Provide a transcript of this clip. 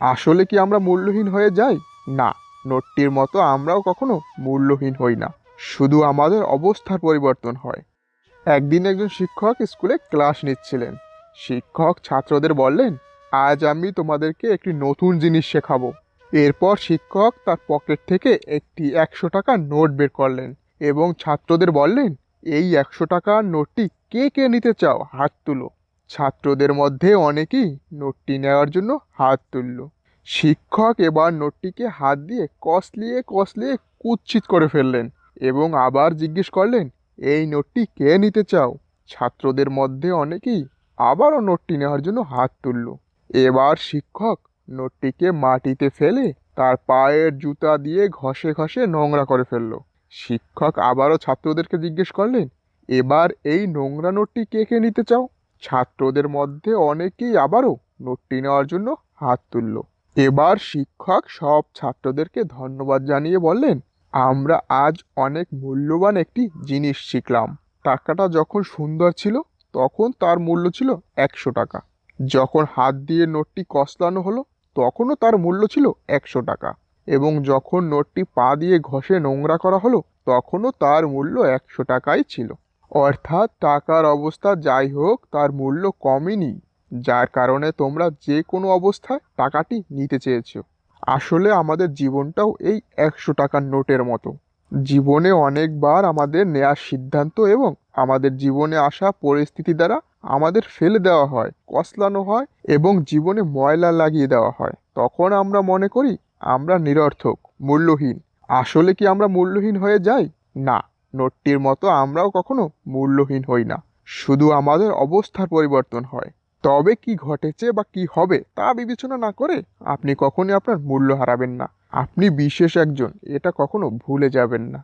আসলে কি আমরা মূল্যহীন হয়ে যাই? না, নোটটির মতো আমরাও কখনো মূল্যহীন হই না। শুধু আমাদের অবস্থার পরিবর্তন হয়। একদিন একজন শিক্ষক স্কুলে ক্লাস নিচ্ছিলেন। শিক্ষক ছাত্রদের বললেন, আজ আমি তোমাদেরকে একটি নতুন জিনিস শেখাবো। এরপর শিক্ষক তার পকেট থেকে একটি একশো টাকার নোট বের করলেন এবং ছাত্রদের বললেন, এই একশো টাকার নোটটি কে কে নিতে চাও? হাত তুলো। ছাত্রদের মধ্যে অনেকেই নোটটি নেওয়ার জন্য হাত তুলল। শিক্ষক এবার নোটটিকে হাত দিয়ে কসলিয়ে কসলিয়ে কুৎসিত করে ফেললেন এবং আবার জিজ্ঞেস করলেন, এই নোটটি কে নিতে চাও? ছাত্রদের মধ্যে অনেকেই আবারও নোটটি নেওয়ার জন্য হাত তুলল। এবার শিক্ষক নোটটিকে মাটিতে ফেলে তার পায়ের জুতা দিয়ে ঘষে ঘষে নোংরা করে ফেলল। শিক্ষক আবারও ছাত্রদেরকে জিজ্ঞেস করলেন, এবার এই নোংরা নোটটি কে কে নিতে চাও? ছাত্রদের মধ্যে অনেকেই আবারও নোটটি নেওয়ার জন্য হাত তুলল। এবার শিক্ষক সব ছাত্রদেরকে ধন্যবাদ জানিয়ে বললেন, আমরা আজ অনেক মূল্যবান একটি জিনিস শিখলাম। টাকাটা যখন সুন্দর ছিল, তখন তার মূল্য ছিল একশো টাকা। যখন হাত দিয়ে নোটটি কসলানো হলো, তখনও তার মূল্য ছিল একশো টাকা। এবং যখন নোটটি পা দিয়ে ঘষে নোংরা করা হলো, তখনও তার মূল্য একশো টাকাই ছিল। অর্থাৎ টাকার অবস্থা যাই হোক, তার মূল্য কমেনি যার কারণে তোমরা যে কোনো অবস্থায় টাকাটি নিতে চেয়েছো। আসলে আমাদের জীবনটাও এই একশো টাকার নোটের মতো। জীবনে অনেকবার আমাদের নেয়ার সিদ্ধান্ত এবং আমাদের জীবনে আসা পরিস্থিতি দ্বারা আমাদের ফেলে দেওয়া হয়, কসলানো হয় এবং জীবনে ময়লা লাগিয়ে দেওয়া হয়। তখন আমরা মনে করি, আমরা নিরর্থক, মূল্যহীন। আসলে কি আমরা মূল্যহীন হয়ে যাই? না। নোটটির মতো আমরাও কখনো মূল্যহীন হই না। শুধু আমাদের অবস্থার পরিবর্তন হয়। তবে কি ঘটেছে বা কি হবে তা বিবেচনা না করে আপনি কখনই আপনার মূল্য হারাবেন না। আপনি বিশেষ একজন, এটা কখনো ভুলে যাবেন না।